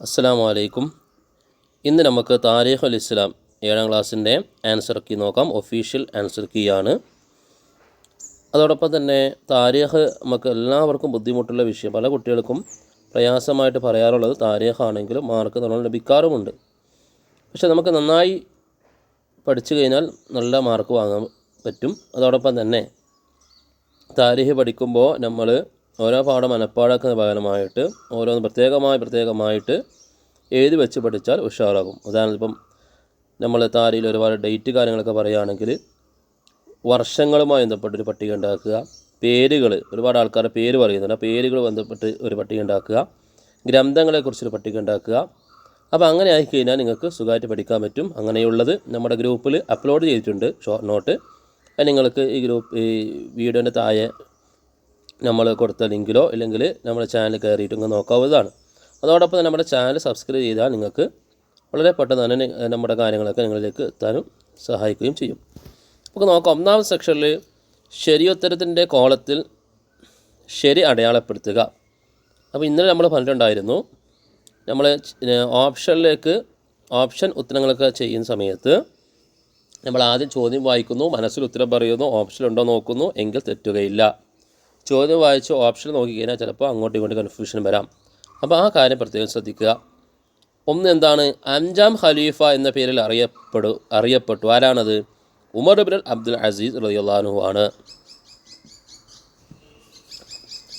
അസ്സലാമു വലൈക്കും ഇന്ന് നമുക്ക് താരീഖ് അൽ ഇസ്ലാം ഏഴാം ക്ലാസ്സിന്റെ ആൻസർ കീ നോക്കാം. ഒഫീഷ്യൽ ആൻസർ കീ ആണ്. അതോടൊപ്പം തന്നെ താരീഖ് നമുക്ക് എല്ലാവർക്കും ബുദ്ധിമുട്ടുള്ള വിഷയം പല കുട്ടികൾക്കും പ്രയാസമായിട്ട് പറയാറുള്ളത് താരീഖ് ആണെങ്കിലും മാർക്ക് നമ്മൾ ലഭിക്കാറുമുണ്ട്. പക്ഷെ നമുക്ക് നന്നായി പഠിച്ചു കഴിഞ്ഞാൽ നല്ല മാർക്ക് വാങ്ങാൻ പറ്റും. അതോടൊപ്പം തന്നെ താരീഖ് പഠിക്കുമ്പോൾ നമ്മൾ ഓരോ പാഠം മനഃപ്പാടാക്കുന്ന പകരമായിട്ട് ഓരോന്ന് പ്രത്യേകമായി പ്രത്യേകമായിട്ട് എഴുതി വെച്ച് പഠിച്ചാൽ ഉഷാറാകും. ഉദാഹരണത്തിന് ഇപ്പം നമ്മൾ താരിയിൽ ഒരുപാട് ഡേറ്റ് കാര്യങ്ങളൊക്കെ പറയുകയാണെങ്കിൽ വർഷങ്ങളുമായി ബന്ധപ്പെട്ടൊരു പട്ടിക ഉണ്ടാക്കുക. പേരുകൾ ഒരുപാട് ആൾക്കാരുടെ പേര് പറയുന്നുണ്ട്. ആ പേരുകൾ ബന്ധപ്പെട്ട് ഒരു പട്ടിക ഉണ്ടാക്കുക. ഗ്രന്ഥങ്ങളെക്കുറിച്ചൊരു പട്ടിക ഉണ്ടാക്കുക. അപ്പോൾ അങ്ങനെ ആയി കഴിഞ്ഞാൽ നിങ്ങൾക്ക് സുഖമായിട്ട് പഠിക്കാൻ പറ്റും. അങ്ങനെയുള്ളത് നമ്മുടെ ഗ്രൂപ്പിൽ അപ്ലോഡ് ചെയ്തിട്ടുണ്ട് ഷോർട്ട് നോട്ട്. നിങ്ങൾക്ക് ഈ ഗ്രൂപ്പ് ഈ വീഡിയോന്റെ താഴെ നമ്മൾ കൊടുത്ത ലിങ്കിലോ ഇല്ലെങ്കിൽ നമ്മുടെ ചാനൽ കയറിയിട്ട് ഇങ്ങനെ നോക്കാവുന്നതാണ്. അതോടൊപ്പം നമ്മുടെ ചാനൽ സബ്സ്ക്രൈബ് ചെയ്താൽ നിങ്ങൾക്ക് വളരെ പെട്ടെന്ന് തന്നെ നമ്മുടെ കാര്യങ്ങളൊക്കെ നിങ്ങളിലേക്ക് എത്താനും സഹായിക്കുകയും ചെയ്യും. നമുക്ക് നോക്കാം. ഒന്നാമത്തെ സെക്ഷനിൽ ശരിയുത്തരത്തിന്റെ കോളത്തിൽ ശരി അടയാളപ്പെടുത്തുക. അപ്പോൾ ഇന്നലെ നമ്മൾ പറഞ്ഞിട്ടുണ്ടായിരുന്നു നമ്മൾ ഓപ്ഷനിലേക്ക് ഓപ്ഷൻ ഉത്തരങ്ങളൊക്കെ ചെയ്യുന്ന സമയത്ത് നമ്മൾ ആദ്യം ചോദ്യം വായിക്കുന്നു മനസ്സിൽ ഉത്തരം പറയുന്നു ഓപ്ഷൻ ഉണ്ടോ നോക്കുന്നു എങ്കിൽ തെറ്റുകയില്ല. ചോദ്യം വായിച്ച് ഓപ്ഷൻ നോക്കിക്കഴിഞ്ഞാൽ ചിലപ്പോൾ അങ്ങോട്ടും ഇങ്ങോട്ടും കൺഫ്യൂഷൻ വരാം. അപ്പോൾ ആ കാര്യം പ്രത്യേകം ശ്രദ്ധിക്കുക. ഒന്ന് എന്താണ്? അഞ്ചാം ഖലീഫ എന്ന പേരിൽ അറിയപ്പെടു അറിയപ്പെട്ടു. ആരാണത്? ഉമർ ബിൻ അബ്ദുൽ അസീസ് റളിയല്ലാഹു ആണ്.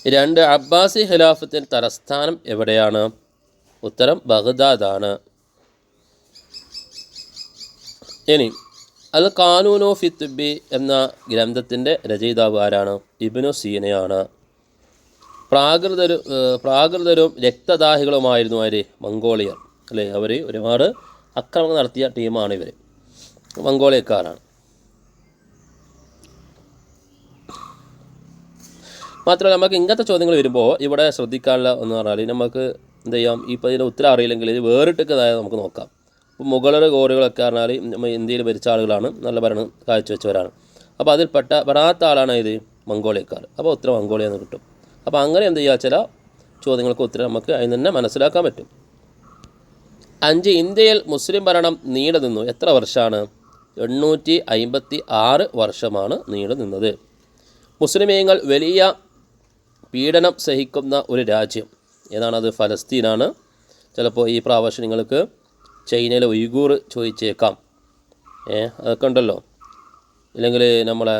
രണ്ട് അബ്ബാസി ഖിലാഫത്തിന്റെ തലസ്ഥാനം എവിടെയാണ്? ഉത്തരം ബഗ്ദാദാണ്. ഇനി അൽ കാനൂനോ ഫിത്തുബി എന്ന ഗ്രന്ഥത്തിന്റെ രചയിതാവ് ആരാണ്? ഇബ്നു സീനയാണ്. പ്രാകൃതരും പ്രാകൃതരും രക്തദാഹികളുമായിരുന്നു ആര് മംഗോളിയർ അല്ലേ? അവർ ഒരുപാട് അക്രമം നടത്തിയ ടീമാണ് ഇവർ മംഗോളിയക്കാരാണ്. മാത്രമല്ല നമുക്ക് ഇങ്ങനത്തെ ചോദ്യങ്ങൾ വരുമ്പോൾ ഇവിടെ ശ്രദ്ധിക്കാനുള്ള എന്ന് പറഞ്ഞാൽ നമുക്ക് എന്ത് ചെയ്യാം? ഇപ്പോൾ ഇതിന്റെ ഉത്തരം അറിയില്ലെങ്കിൽ ഇത് വേറിട്ടതായത് നമുക്ക് നോക്കാം. ഇപ്പോൾ മുഗളർ ഗോറികളൊക്കെ പറഞ്ഞാൽ ഇന്ത്യയിൽ ഭരിച്ച ആളുകളാണ് നല്ല ഭരണം കാഴ്ചവെച്ചവരാണ്. അപ്പോൾ അതിൽപ്പെട്ട പെടാത്ത ആളാണ് ഇത് മംഗോളിയക്കാർ. അപ്പോൾ ഉത്തരം മംഗോളിയ എന്ന് കിട്ടും. അപ്പോൾ അങ്ങനെ എന്ത് ചെയ്യുക ചില ചോദ്യങ്ങൾക്ക് ഉത്തരം നമുക്ക് അതിൽ തന്നെ മനസ്സിലാക്കാൻ പറ്റും. അഞ്ച് ഇന്ത്യയിൽ മുസ്ലിം ഭരണം നീണ്ടു നിന്നു എത്ര വർഷമാണ്? എണ്ണൂറ്റി അമ്പത്തി ആറ് വർഷമാണ് നീണ്ടു നിന്നത് മുസ്ലിമീങ്ങൾ വലിയ പീഡനം സഹിക്കുന്ന ഒരു രാജ്യം. ഏതാണത്? ഫലസ്തീനാണ്. ചിലപ്പോൾ ഈ പ്രാവശ്യം നിങ്ങൾക്ക് ചൈനയിലെ ഉയ്ഗൂർ ചോദിച്ചേക്കാം. ഏ അതൊക്കെ ഉണ്ടല്ലോ. ഇല്ലെങ്കിൽ നമ്മളെ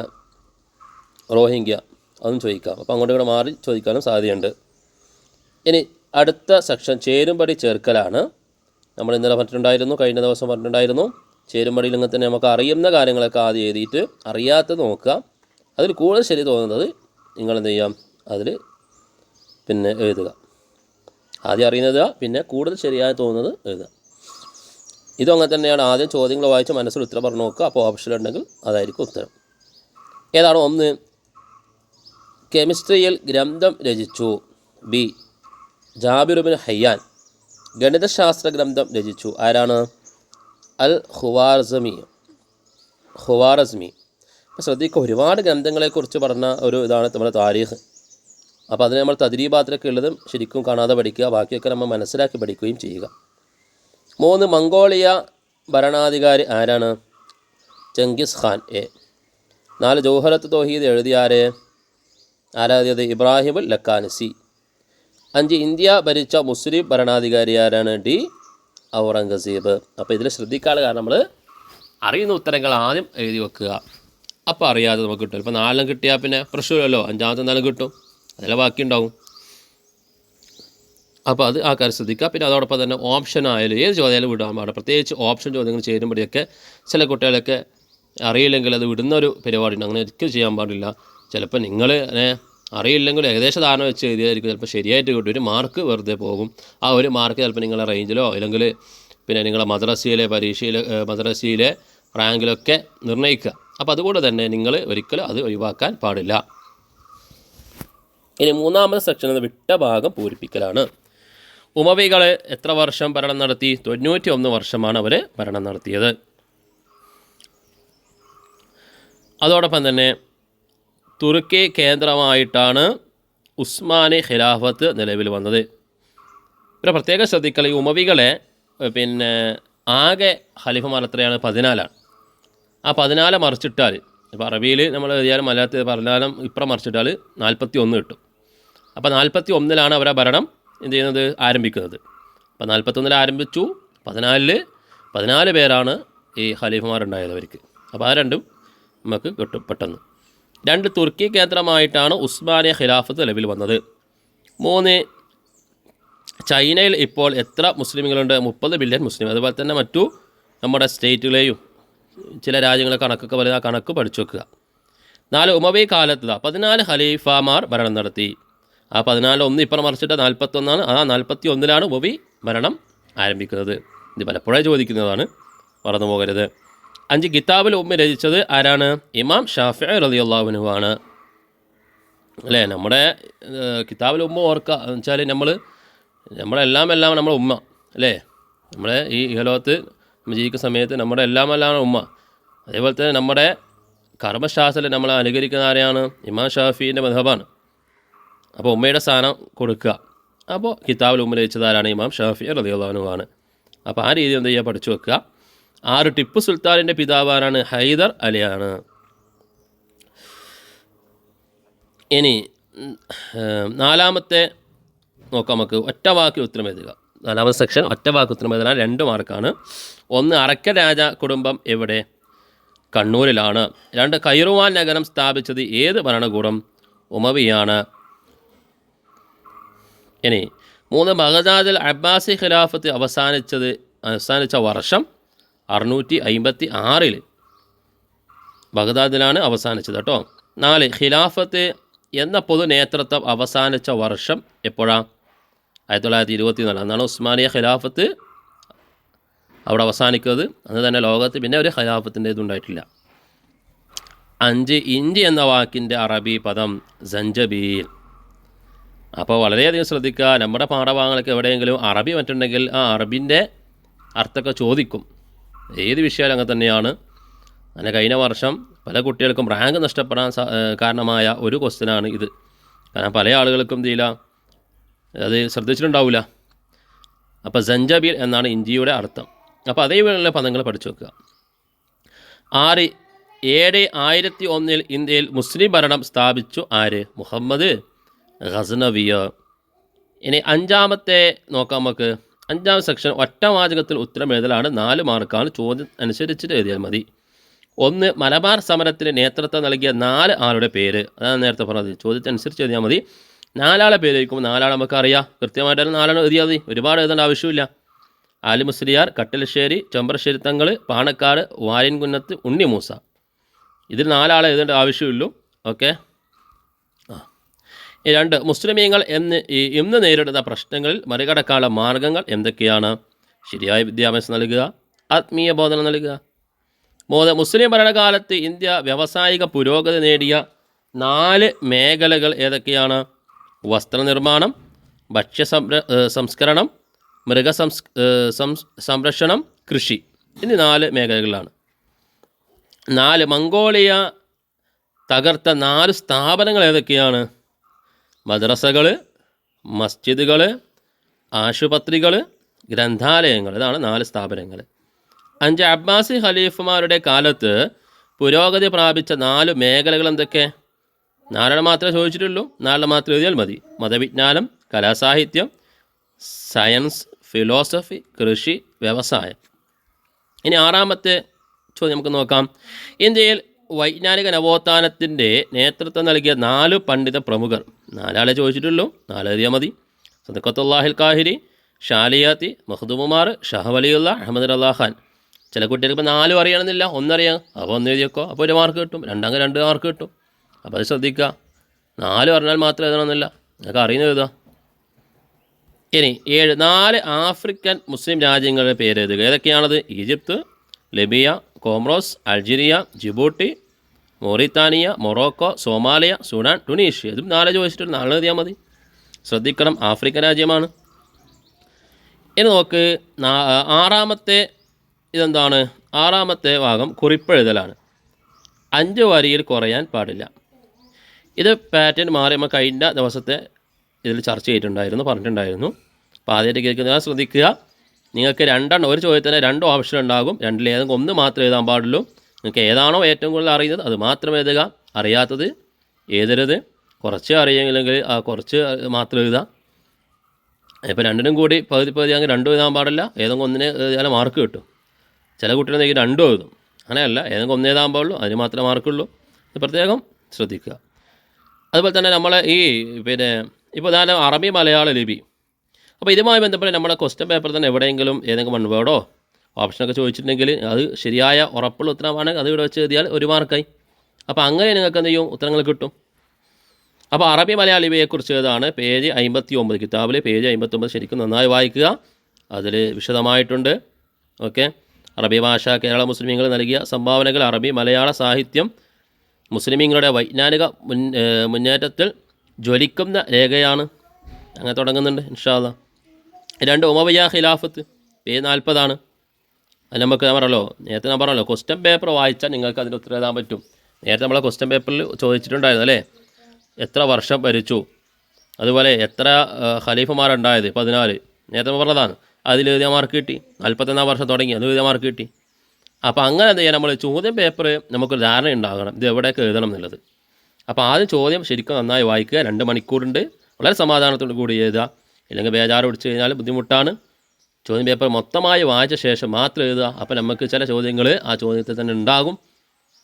റോഹിംഗ്യ അതും ചോദിക്കാം. അപ്പോൾ അങ്ങോട്ട് ഇവിടെ മാറി ചോദിക്കാനും സാധ്യതയുണ്ട്. ഇനി അടുത്ത സെക്ഷൻ ചേരുംപടി ചേർക്കലാണ്. നമ്മൾ ഇന്നലെ പറഞ്ഞിട്ടുണ്ടായിരുന്നു കഴിഞ്ഞ ദിവസം പറഞ്ഞിട്ടുണ്ടായിരുന്നു. ചേരുംപടിയിൽ ഇങ്ങനെ തന്നെ നമുക്ക് അറിയുന്ന കാര്യങ്ങളൊക്കെ ആദ്യം എഴുതിയിട്ട് അറിയാത്തത് നോക്കുക. അതിൽ കൂടുതൽ ശരി തോന്നുന്നത് നിങ്ങൾ എന്ത് ചെയ്യാം? അതിൽ പിന്നെ എഴുതുക. ആദ്യം അറിയുന്നത് പിന്നെ കൂടുതൽ ശരിയായി തോന്നുന്നത് എഴുതുക. ഇതും അങ്ങനെ തന്നെയാണ്. ആദ്യം ചോദ്യങ്ങൾ വായിച്ച് മനസ്സിൽ ഉത്തരം പറഞ്ഞു നോക്കുക. അപ്പോൾ ഓപ്ഷൻ ഉണ്ടെങ്കിൽ അതായിരിക്കും ഉത്തരം. ഏതാണ് ഒന്ന്? കെമിസ്ട്രിയിൽ ഗ്രന്ഥം രചിച്ചു. ബി. ജാബിറുബിൻ ഹയ്യാൻ ഗണിതശാസ്ത്ര ഗ്രന്ഥം രചിച്ചു. ആരാണ്? അൽ ഹുവാർസമി ഹുവാറസ്മി അപ്പോൾ ശ്രദ്ധിക്കുക ഒരുപാട് ഗ്രന്ഥങ്ങളെക്കുറിച്ച് പറഞ്ഞ ഒരു ഇതാണ് നമ്മുടെ താരീഖ്. അപ്പോൾ അതിനെ നമ്മൾ തദ്രീപാത്രമൊക്കെ ഉള്ളതും ശരിക്കും കാണാതെ പഠിക്കുക ബാക്കിയൊക്കെ നമ്മൾ മനസ്സിലാക്കി പഠിക്കുകയും ചെയ്യുക. മൂന്ന് മംഗോളിയ ഭരണാധികാരി ആരാണ്? Genghis Khan A. നാല് ജൗഹറത്ത് തോഹീദ് എഴുതിയ ആരെ ഇബ്രാഹിം ലക്കാനസി അഞ്ച് ഇന്ത്യ ഭരിച്ച മുസ്ലിം ഭരണാധികാരി ആരാണ്? ഡി. ഔറംഗസീബ്. അപ്പോൾ ഇതിൽ ശ്രദ്ധിക്കാനുള്ള കാരണം നമ്മൾ അറിയുന്ന ഉത്തരങ്ങൾ ആദ്യം എഴുതി വെക്കുക. അപ്പോൾ അറിയാതെ നമുക്ക് കിട്ടും. ഇപ്പോൾ നാലെണ്ണം കിട്ടിയാൽ പിന്നെ പ്രശ്നമില്ലല്ലോ അഞ്ചാമത്തെ നാലും കിട്ടും. അതിലെ ബാക്കി ഉണ്ടാവും. അപ്പോൾ അത് ആ കാര്യം ശ്രദ്ധിക്കുക. പിന്നെ അതോടൊപ്പം തന്നെ ഓപ്ഷൻ ആയാലും ഏത് ചോദ്യം വിടാൻ പാടില്ല. പ്രത്യേകിച്ച് ഓപ്ഷൻ ചോദ്യങ്ങൾ ചേരുമ്പോഴൊക്കെ ചില കുട്ടികളൊക്കെ അറിയില്ലെങ്കിൽ അത് വിടുന്ന ഒരു പരിപാടിയുണ്ട്. അങ്ങനെ ഒരിക്കലും ചെയ്യാൻ പാടില്ല. ചിലപ്പോൾ നിങ്ങൾ അറിയില്ലെങ്കിൽ ഏകദേശ ധാരണ വെച്ച് എഴുതിയായിരിക്കും. ചിലപ്പോൾ ശരിയായിട്ട് കിട്ടും. ഒരു മാർക്ക് വെറുതെ പോകും. ആ ഒരു മാർക്ക് ചിലപ്പോൾ നിങ്ങളുടെ റേഞ്ചിലോ അല്ലെങ്കിൽ പിന്നെ നിങ്ങളുടെ മദ്രസയിലെ പരീക്ഷയിലെ മദ്രസയിലെ റാങ്കിലൊക്കെ നിർണയിക്കുക. അപ്പോൾ അതുകൊണ്ട് തന്നെ നിങ്ങൾ ഒരിക്കലും അത് ഒഴിവാക്കാൻ പാടില്ല. ഇനി മൂന്നാമത്തെ സെക്ഷൻ എന്ന വിട്ട ഭാഗം പൂരിപ്പിക്കലാണ്. ഉമവികൾ എത്ര വർഷം ഭരണം നടത്തി? തൊണ്ണൂറ്റി ഒന്ന് വർഷമാണ് അവർ ഭരണം നടത്തിയത്. അതോടൊപ്പം തന്നെ തുർക്കി കേന്ദ്രമായിട്ടാണ് ഉസ്മാനി ഖിലാഫത്ത് നിലവിൽ വന്നത്. പിന്നെ പ്രത്യേകം ശ്രദ്ധിക്കൽ ഈ ഉമവികളെ പിന്നെ ആകെ ഖലീഫമാർ എത്രയാണ്? പതിനാലാണ്. ആ പതിനാല് മറിച്ചിട്ടാൽ ഇപ്പോൾ അറബിയിൽ നമ്മൾ എഴുതിയാലും മലയാളത്തിൽ പറഞ്ഞാലും ഇപ്പുറം മറിച്ചിട്ടാൽ നാൽപ്പത്തി ഒന്ന് കിട്ടും. അപ്പോൾ നാൽപ്പത്തി ഒന്നിലാണ് അവരെ ഭരണം എന്ത് ചെയ്യുന്നത്? ആരംഭിക്കുന്നത്. അപ്പോൾ നാൽപ്പത്തൊന്നിൽ ആരംഭിച്ചു പതിനാലിൽ പതിനാല് പേരാണ് ഈ ഖലീഫമാർ ഉണ്ടായത് അവർക്ക്. അപ്പോൾ ആ രണ്ടും നമുക്ക് കിട്ടും പെട്ടെന്ന്. രണ്ട് തുർക്കി കേന്ദ്രമായിട്ടാണ് ഉസ്മാനിയ ഖിലാഫത്ത് നിലവിൽ വന്നത്. മൂന്ന് ചൈനയിൽ ഇപ്പോൾ എത്ര മുസ്ലിമുകളുണ്ട്? മുപ്പത് ബില്യൺ മുസ്ലിം. അതുപോലെ തന്നെ മറ്റു നമ്മുടെ സ്റ്റേറ്റുകളെയും ചില രാജ്യങ്ങളെ കണക്കൊക്കെ വരുന്ന കണക്ക് പഠിച്ചു വെക്കുക. നാല് ഉമവി കാലത്ത് പതിനാല് ഖലീഫമാർ ഭരണം നടത്തി. ആ പതിനാല് ഒന്ന് ഇപ്പുറം മറിച്ചിട്ട് നാൽപ്പത്തൊന്നാണ് ആ നാൽപ്പത്തി ഒന്നിലാണ് ഉമവി ഭരണം ആരംഭിക്കുന്നത്. ഇത് പലപ്പോഴേ ചോദിക്കുന്നതാണ്. മറന്നു പോകരുത് അഞ്ച് കിതാബിൽ ഉമ്മ രചിച്ചത് ആരാണ്? ഇമാം ഷാഫി ആണ്. അല്ലേ? നമ്മുടെ കിതാബിൽ ഉമ്മ ഓർക്കുക എന്ന് വെച്ചാൽ നമ്മൾ നമ്മളെല്ലാം എല്ലാം നമ്മുടെ ഉമ്മ അല്ലേ? നമ്മുടെ ഈ ഇഹലോകത്ത് നമ്മൾ ജീവിക്കുന്ന സമയത്ത് നമ്മുടെ എല്ലാം എല്ലാം ഉമ്മ. അതേപോലെ തന്നെ നമ്മുടെ കർമ്മശാസ്ത്രം നമ്മൾ അനുകരിക്കുന്ന ആരെയാണ്? ഇമാം ഷാഫീന്റെ മധബാണ് അപ്പോൾ ഉമ്മയുടെ സ്ഥാനം കൊടുക്കുക. അപ്പോൾ കിതാബിൽ ഉമ്മ രചിച്ചത് ആരാണ്? ഇമാം ഷാഫി റളിയല്ലാഹുവാണ് അപ്പോൾ ആ രീതി എന്ത് ചെയ്യുക? പഠിച്ചു വെക്കുക. ആറ് ടിപ്പു സുൽത്താനിന്റെ പിതാവാരാണ് ഹൈദർ അലിയാണ്. ഇനി നാലാമത്തെ നോക്കാം നമുക്ക്. ഒറ്റ വാക്കിൽ ഉത്തരം എഴുതുക. നാലാമത്തെ സെക്ഷൻ ഒറ്റ വാക്ക് ഉത്തരം എഴുതാൻ രണ്ട് മാർക്കാണ്. ഒന്ന് അറക്കൽ രാജ കുടുംബം എവിടെ? കണ്ണൂരിലാണ്. രണ്ട് കൈറുവാൻ നഗരം സ്ഥാപിച്ചത് ഏത് ഭരണകൂടം? ഉമവിയാണ്. ഇനി മൂന്ന് ബഗദാദിൽ അബ്ബാസി ഖിലാഫത്ത് അവസാനിച്ചത് അവസാനിച്ച വർഷം അറുന്നൂറ്റി അമ്പത്തി ആറിൽ ബഗ്ദാദിലാണ് അവസാനിച്ചത് കേട്ടോ. നാല് ഖിലാഫത്ത് എന്ന പൊതു നേതൃത്വം അവസാനിച്ച വർഷം എപ്പോഴാണ് ആയിരത്തി തൊള്ളായിരത്തി ഇരുപത്തി നാല് അന്നാണ് ഉസ്മാനിയ ഖിലാഫത്ത് അവിടെ അവസാനിക്കുന്നത്. അന്ന് തന്നെ ലോകത്ത് പിന്നെ ഒരു ഖിലാഫത്തിന്റെ ഇതുണ്ടായിട്ടില്ല അഞ്ച് ഇഞ്ചി എന്ന വാക്കിന്റെ അറബി പദം സഞ്ചബീൽ അപ്പോൾ വളരെയധികം ശ്രദ്ധിക്കുക. നമ്മുടെ പാഠഭാഗങ്ങൾക്ക് എവിടെയെങ്കിലും അറബി മറ്റുണ്ടെങ്കിൽ ആ അറബിന്റെ അർത്ഥമൊക്കെ ചോദിക്കും. ഏത് വിഷയമായാലും അങ്ങനെ തന്നെയാണ്. അങ്ങനെ കഴിഞ്ഞ വർഷം പല കുട്ടികൾക്കും റാങ്ക് നഷ്ടപ്പെടാൻ കാരണമായ ഒരു ക്വസ്റ്റ്യനാണ് ഇത്. കാരണം പല ആളുകൾക്കും ചെയ്യില്ല? അത് ശ്രദ്ധിച്ചിട്ടുണ്ടാവില്ല അപ്പോൾ സഞ്ചബീൽ എന്നാണ് ഇഞ്ചിയുടെ അർത്ഥം. അപ്പോൾ അതേപോലെയുള്ള പദങ്ങൾ പഠിച്ചു വെക്കുക. ആറ് ഏഴ് ആയിരത്തി ഒന്നിൽ ഇന്ത്യയിൽ മുസ്ലിം ഭരണം സ്ഥാപിച്ചു ആര്? മുഹമ്മദ് ഖസ്നവിയ ഇനി അഞ്ചാമത്തെ നോക്കാം നമുക്ക്. അഞ്ചാം സെക്ഷൻ ഒറ്റവാചകത്തിൽ ഉത്തരം എഴുതലാണ് നാല് മാർക്കാണ് ചോദ്യം അനുസരിച്ചിട്ട് എഴുതിയാൽ മതി. ഒന്ന് മലബാർ സമരത്തിന് നേതൃത്വം നൽകിയ നാല് ആളുടെ പേര്. അതാണ് നേരത്തെ പറഞ്ഞത്. ചോദ്യത്തിനനുസരിച്ച് എഴുതിയാൽ മതി. നാലാളെ പേര് ചോദിക്കുമ്പോൾ നാലാളെ നമുക്ക് അറിയാം കൃത്യമായിട്ട് നാലെണ്ണം എഴുതിയാൽ മതി. ഒരുപാട് എഴുതേണ്ട ആവശ്യമില്ല. ആലി മുസ്ലിയാർ കട്ടലശ്ശേരി ചെമ്പ്രശ്ശേരി തങ്ങൾ പാണക്കാട് വാര്യൻകുന്നത്ത് ഉണ്ണിമൂസ ഇതിൽ നാലാളെ എഴുതേണ്ട ആവശ്യമുള്ളൂ ഓക്കെ? രണ്ട് മുസ്ലിമീങ്ങൾ എന്ന് ഇന്ന് നേരിടുന്ന പ്രശ്നങ്ങളിൽ മറികടക്കാനുള്ള മാർഗങ്ങൾ എന്തൊക്കെയാണ്? ശരിയായ വിദ്യാഭ്യാസം നൽകുക ആത്മീയ ബോധനം നൽകുക. മൂന്ന് മുസ്ലിം ഭരണകാലത്ത് ഇന്ത്യ വ്യാവസായിക പുരോഗതി നേടിയ നാല് മേഖലകൾ ഏതൊക്കെയാണ്? വസ്ത്രനിർമ്മാണം ഭക്ഷ്യ സംര സംസ്കരണം മൃഗസംസ് സംരക്ഷണം കൃഷി എന്നീ നാല് മേഖലകളിലാണ്. നാല് മംഗോളിയ തകർത്ത നാല് സ്ഥാപനങ്ങൾ ഏതൊക്കെയാണ്? മദ്രസകൾ മസ്ജിദുകൾ ആശുപത്രികൾ ഗ്രന്ഥാലയങ്ങൾ ഇതാണ് നാല് സ്ഥാപനങ്ങൾ അഞ്ച് അബ്ബാസി ഖലീഫുമാരുടെ കാലത്ത് പുരോഗതി പ്രാപിച്ച നാല് മേഖലകൾ എന്തൊക്കെ? നാലെണ്ണം മാത്രമേ ചോദിച്ചിട്ടുള്ളൂ. നാലെണ്ണം മാത്രം എഴുതിയാൽ മതി. മതവിജ്ഞാനം കലാസാഹിത്യം സയൻസ് ഫിലോസഫി കൃഷി വ്യവസായം. ഇനി ആറാമത്തെ ചോദ്യം നമുക്ക് നോക്കാം. ഇന്ത്യയിൽ വൈജ്ഞാനിക നവോത്ഥാനത്തിന്റെ നേതൃത്വം നൽകിയ നാല് പണ്ഡിത പ്രമുഖർ. നാലാളെ ചോദിച്ചിട്ടുള്ളൂ. നാലെഴുതിയാൽ മതി. സദക്കത്തുല്ലാഹിൽ കാഹിരി ഷാലിയാത്തി മഹദുമുമാർ ഷഹവലിയുള്ള അഹമ്മദ് അള്ളാഹാൻ ചില കുട്ടികൾക്ക് ഇപ്പോൾ നാലും അറിയണമെന്നില്ല. ഒന്നറിയാം. അപ്പോൾ ഒന്ന് എഴുതിയേക്കോ. അപ്പോൾ ഒരു മാർക്ക് കിട്ടും. രണ്ടാങ്ക് രണ്ട് മാർക്ക് കിട്ടും. അപ്പോൾ അത് ശ്രദ്ധിക്കുക. നാല് പറഞ്ഞാൽ മാത്രം എഴുതണമെന്നില്ല. നിങ്ങൾക്ക് അറിയുന്നത് എഴുതുക. ഇനി ഏഴ് നാല് ആഫ്രിക്കൻ മുസ്ലിം രാജ്യങ്ങളുടെ പേര് എഴുതുക. ഏതൊക്കെയാണത്? Egypt Libya Comoros Algeria Djibouti Mauritania Morocco Somalia Sudan Tunisia. ഇതും നാല് ചോദിച്ചിട്ട് നാളെ എഴുതിയാൽ മതി. ശ്രദ്ധിക്കണം. ആഫ്രിക്കൻ രാജ്യമാണ്. ഇനി നോക്ക് ആറാമത്തെ ഇതെന്താണ്? ആറാമത്തെ ഭാഗം കുറിപ്പെഴുതലാണ്. അഞ്ച് വരിയിൽ കുറയാൻ പാടില്ല. ഇത് പാറ്റേൺ മാറി നമ്മൾ കഴിഞ്ഞ ദിവസത്തെ ഇതിൽ ചർച്ച ചെയ്തിട്ടുണ്ടായിരുന്നു പറഞ്ഞിട്ടുണ്ടായിരുന്നു. അപ്പോൾ ആദ്യമായിട്ട് കേൾക്കുന്നതിനാൽ ശ്രദ്ധിക്കുക. നിങ്ങൾക്ക് രണ്ടെണ്ണം ഒരു ചോദ്യത്തിന് രണ്ട് ഓപ്ഷൻ ഉണ്ടാകും. രണ്ടിലേതെങ്കിലും ഒന്ന് മാത്രം എഴുതാൻ പാടുള്ളൂ. നിങ്ങൾക്ക് ഏതാണോ ഏറ്റവും കൂടുതൽ അറിയുന്നത് അത് മാത്രം എഴുതുക. അറിയാത്തത് എഴുതരുത്. കുറച്ച് അറിയെങ്കിൽ ആ കുറച്ച് മാത്രം എഴുതുക ഇപ്പോൾ രണ്ടിനും കൂടി പകുതി പകുതി അങ്ങ് രണ്ടും എഴുതാൻ പാടില്ല. ഏതെങ്കിലും ഒന്നിനെ എഴുതിയാലും മാർക്ക് കിട്ടും. ചില കുട്ടികളെങ്കിൽ രണ്ടും എഴുതും. അങ്ങനെയല്ല ഏതെങ്കിലും ഒന്നേ എഴുതാൻ പാടുള്ളൂ അതിന് മാത്രമേ മാർക്കുള്ളൂ ഇത് പ്രത്യേകം ശ്രദ്ധിക്കുക. അതുപോലെ തന്നെ നമ്മളെ ഈ പിന്നെ ഇപ്പോൾ ഉദാഹരണം അറബി മലയാള ലിപി. അപ്പോൾ ഇതുമായി ബന്ധപ്പെട്ട് നമ്മുടെ ക്വസ്റ്റ്യൻ പേപ്പർ തന്നെ എവിടെയെങ്കിലും ഏതെങ്കിലും വൺ വേർഡോ ഓപ്ഷനൊക്കെ ചോദിച്ചിട്ടുണ്ടെങ്കിൽ അത് ശരിയായ ഉറപ്പുള്ള ഉത്തരമാണ് അത് ഇവിടെ വെച്ച് എഴുതിയാൽ ഒരു മാർക്കായി അപ്പോൾ അങ്ങനെ നിങ്ങൾക്ക് എന്ത് ചെയ്യും? ഉത്തരങ്ങൾ കിട്ടും. അപ്പോൾ അറബി മലയാളിയെക്കുറിച്ച് ഏതാണ്? പേജ് അമ്പത്തി ഒമ്പത് കിതാബിൽ പേജ് അമ്പത്തി ഒമ്പത് ശരിക്കും നന്നായി വായിക്കുക. അതിൽ വിശദമായിട്ടുണ്ട്. ഓക്കെ. അറബി ഭാഷ കേരള മുസ്ലിമീങ്ങൾ നൽകിയ സംഭാവനകൾ അറബി മലയാള സാഹിത്യം മുസ്ലിമീങ്ങളുടെ വൈജ്ഞാനിക മുൻ മുന്നേറ്റത്തിൽ ജ്വലിക്കുന്ന രേഖയാണ്. അങ്ങനെ തുടങ്ങുന്നുണ്ട് ഇൻഷാല്ല രണ്ട് ഉമവയ്യ ഖിലാഫത്ത്. പേ നാൽപ്പതാണ്. അത് നമുക്ക് ഞാൻ പറഞ്ഞല്ലോ നേരത്തെ ഞാൻ പറഞ്ഞല്ലോ ക്വസ്റ്റ്യൻ പേപ്പർ വായിച്ചാൽ നിങ്ങൾക്ക് അതിന്റെ ഉത്തരം എഴുതാൻ പറ്റും. നേരത്തെ നമ്മളെ ക്വസ്റ്റ്യൻ പേപ്പറിൽ ചോദിച്ചിട്ടുണ്ടായിരുന്നു അല്ലേ? എത്ര വർഷം ഭരിച്ചു? അതുപോലെ എത്ര ഖലീഫമാരുണ്ടായത്? പതിനാല്. നേരത്തെ പറഞ്ഞതാണ് അതിൽ എഴുതിയ മാർക്ക് കിട്ടി. നാൽപ്പത്തൊന്നാം വർഷം തുടങ്ങി അത് എഴുതിയ മാർക്ക് കിട്ടി. അപ്പോൾ അങ്ങനെ എന്ത് ചെയ്യുക നമ്മൾ ചോദ്യം പേപ്പർ നമുക്കൊരു ധാരണ ഉണ്ടാകണം ഇത് എവിടെയൊക്കെ എഴുതണം എന്നുള്ളത്. അപ്പോൾ ആദ്യം ചോദ്യം ശരിക്കും നന്നായി വായിക്കുക രണ്ട് മണിക്കൂറുണ്ട്. വളരെ സമാധാനത്തോടു കൂടി എഴുതുക. ഇല്ലെങ്കിൽ ബേജാറ് പിടിച്ച് കഴിഞ്ഞാൽ ബുദ്ധിമുട്ടാണ്. ചോദ്യം പേപ്പർ മൊത്തമായി വായിച്ച ശേഷം മാത്രം എഴുതുക. അപ്പോൾ നമുക്ക് ചില ചോദ്യങ്ങൾ ആ ചോദ്യത്തിൽ തന്നെ ഉണ്ടാകും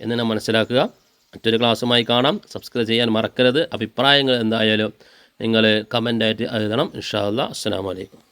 എന്ന് നാം മനസ്സിലാക്കുക. മറ്റൊരു ക്ലാസ്സുമായി കാണാം. സബ്സ്ക്രൈബ് ചെയ്യാൻ മറക്കരുത്. അഭിപ്രായങ്ങൾ എന്തായാലും നിങ്ങൾ കമന്റായിട്ട് എഴുതണം. ഇൻഷാ അസ്സാം വലൈക്കും